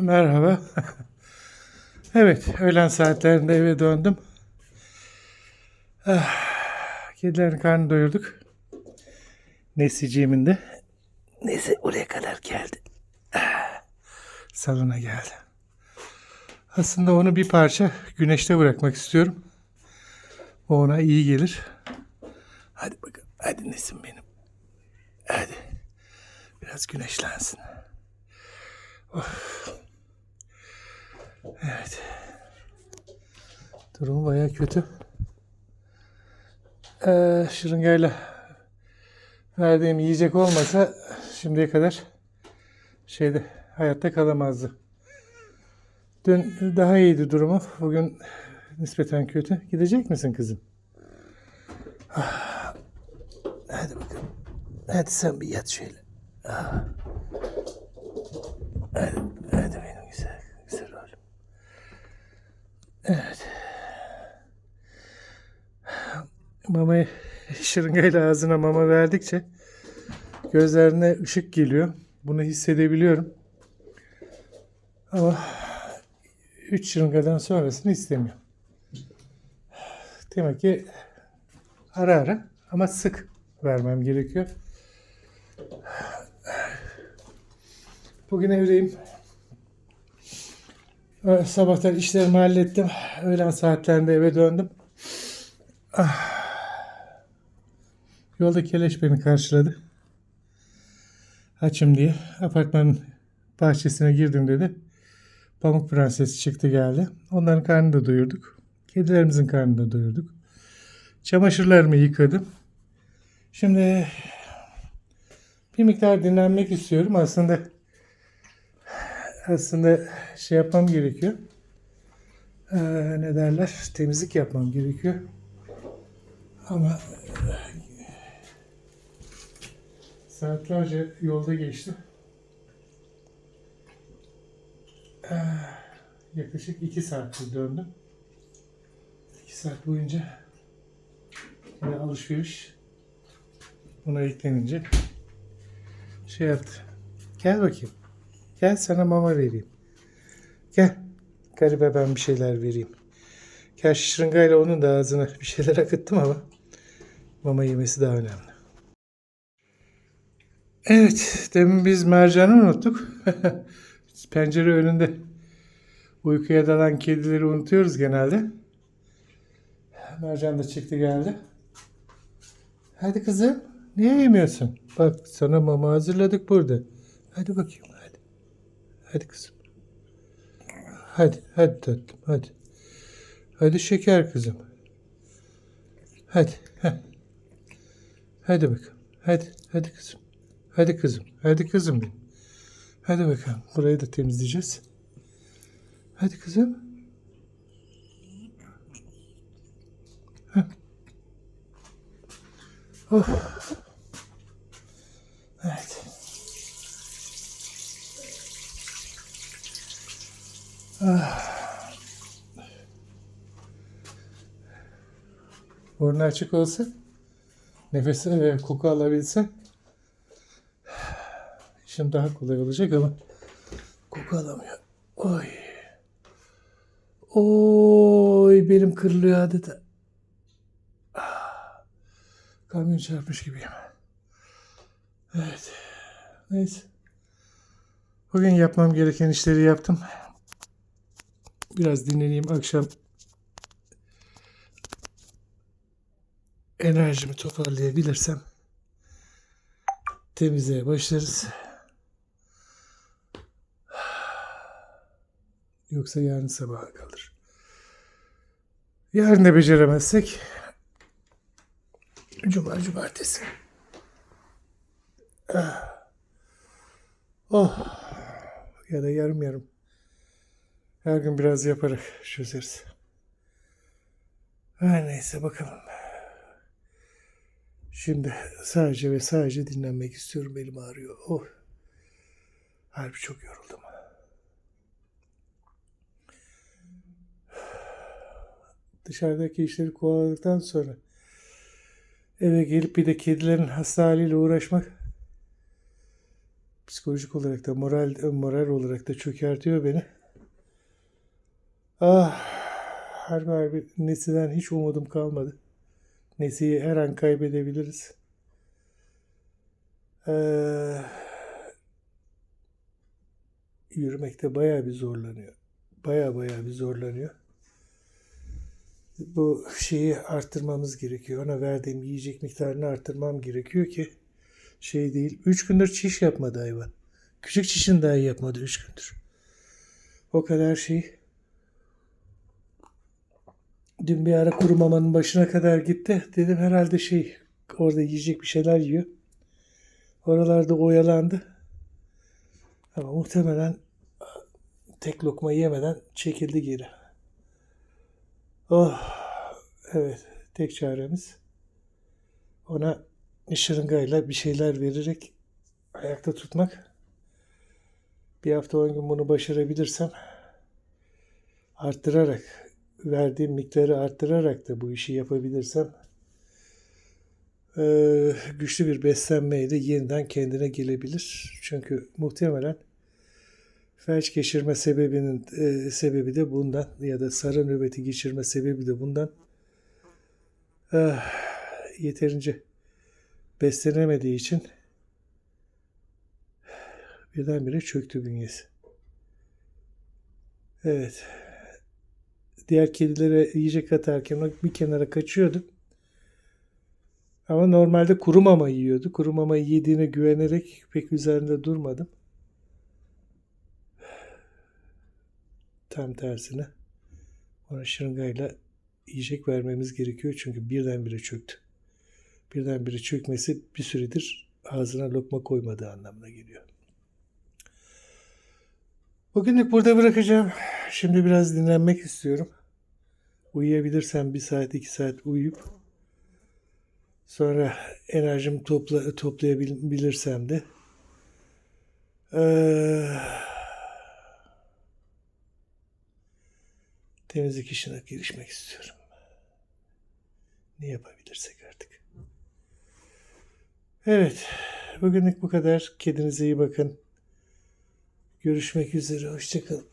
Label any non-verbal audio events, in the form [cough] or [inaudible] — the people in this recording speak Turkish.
Merhaba. [laughs] evet, öğlen saatlerinde eve döndüm. Ah, kedilerin karnını doyurduk. Nesiciğimin de. Neyse oraya kadar geldi. Ah, salona geldi. Aslında onu bir parça güneşte bırakmak istiyorum. O ona iyi gelir. Hadi bakalım. Hadi nesin benim. Hadi. Biraz güneşlensin. Evet. Durum baya kötü. Ee, şırıngayla verdiğim yiyecek olmasa şimdiye kadar şeyde hayatta kalamazdı. Dün daha iyiydi durumu. Bugün nispeten kötü. Gidecek misin kızım? Ah. Hadi bakalım. Hadi sen bir yat şöyle. Ah. Hadi, hadi benim güzel, güzel oğlum. Evet. Mamayı şırıngayla ağzına mama verdikçe gözlerine ışık geliyor. Bunu hissedebiliyorum. Ama üç şırıngadan sonrasını istemiyor. Demek ki ara ara ama sık vermem gerekiyor. Bugün evdeyim. Sabahtan işlerimi hallettim. Öğlen saatlerinde eve döndüm. Ah. Yolda Keleş beni karşıladı. Açım diye. Apartmanın bahçesine girdim dedi. Pamuk Prenses çıktı geldi. Onların karnını da doyurduk. Kedilerimizin karnını da doyurduk. Çamaşırlarımı yıkadım. Şimdi bir miktar dinlenmek istiyorum. Aslında aslında şey yapmam gerekiyor. Ee, ne derler? Temizlik yapmam gerekiyor. Ama saatlerce yolda geçtim. Ee, yaklaşık iki saattir döndüm. İki saat boyunca yine alışveriş buna eklenince şey yaptı. Gel bakayım. Gel sana mama vereyim. Gel. Garibe ben bir şeyler vereyim. Gel şırıngayla onun da ağzına bir şeyler akıttım ama mama yemesi daha önemli. Evet, demin biz mercanı unuttuk. [laughs] Pencere önünde uykuya dalan kedileri unutuyoruz genelde. Mercan da çıktı geldi. Hadi kızım, niye yemiyorsun? Bak sana mama hazırladık burada. Hadi bakayım, hadi. Hadi kızım. Hadi, hadi tatlım, hadi. Hadi şeker kızım. Hadi, heh. Hadi bakalım. Hadi, hadi kızım. Hadi kızım, hadi kızım benim. Hadi bakalım, burayı da temizleyeceğiz. Hadi kızım. Heh. Oh. Evet. Burnu açık olsa, nefes ve koku alabilse işim daha kolay olacak ama koku alamıyor. Oy. Oy benim kırılıyor adeta. Ah, Kamyon çarpmış gibiyim. Evet. Neyse. Bugün yapmam gereken işleri yaptım. Biraz dinleneyim. Akşam enerjimi toparlayabilirsem temizliğe başlarız. Yoksa yarın sabaha kalır. Yarın da beceremezsek Cuma cumartesi. Ah. Oh. Ya da yarım yarım. Her gün biraz yaparak çözeriz. Her neyse bakalım. Şimdi sadece ve sadece dinlenmek istiyorum. Elim ağrıyor. Oh. Harbi çok yoruldum. Dışarıdaki işleri kovaladıktan sonra eve gelip bir de kedilerin hasta haliyle uğraşmak Psikolojik olarak da moral moral olarak da çökertiyor beni. Ah, harbi harbi Nesi'den hiç umudum kalmadı. Nesi'yi her an kaybedebiliriz. Ee, yürümekte bayağı bir zorlanıyor. Bayağı bayağı bir zorlanıyor. Bu şeyi arttırmamız gerekiyor. Ona verdiğim yiyecek miktarını arttırmam gerekiyor ki şey değil. Üç gündür çiş yapmadı hayvan. Küçük çişini dahi yapmadı üç gündür. O kadar şey. Dün bir ara kuru mamanın başına kadar gitti. Dedim herhalde şey orada yiyecek bir şeyler yiyor. Oralarda oyalandı. Ama muhtemelen tek lokma yemeden çekildi geri. Oh, evet. Tek çaremiz ona şırıngayla bir şeyler vererek ayakta tutmak. Bir hafta on gün bunu başarabilirsem arttırarak verdiğim miktarı arttırarak da bu işi yapabilirsem eee, güçlü bir beslenmeyle yeniden kendine gelebilir. Çünkü muhtemelen felç geçirme sebebinin eee, sebebi de bundan ya da sarı nöbeti geçirme sebebi de bundan. Ah, yeterince beslenemediği için birdenbire çöktü bünyesi. Evet. Diğer kedilere yiyecek atarken bir kenara kaçıyordu. Ama normalde kuru mama yiyordu. Kuru mama yediğine güvenerek pek üzerinde durmadım. Tam tersine ona şırıngayla yiyecek vermemiz gerekiyor. Çünkü birdenbire çöktü. Birdenbire çökmesi bir süredir ağzına lokma koymadığı anlamına geliyor. Bugünlük burada bırakacağım. Şimdi biraz dinlenmek istiyorum. Uyuyabilirsem bir saat iki saat uyuyup sonra enerjimi topla, toplayabilirsem de eee, temizlik işine girişmek istiyorum. Ne yapabilirsek artık. Evet. Bugünlük bu kadar. Kendinize iyi bakın. Görüşmek üzere. Hoşçakalın.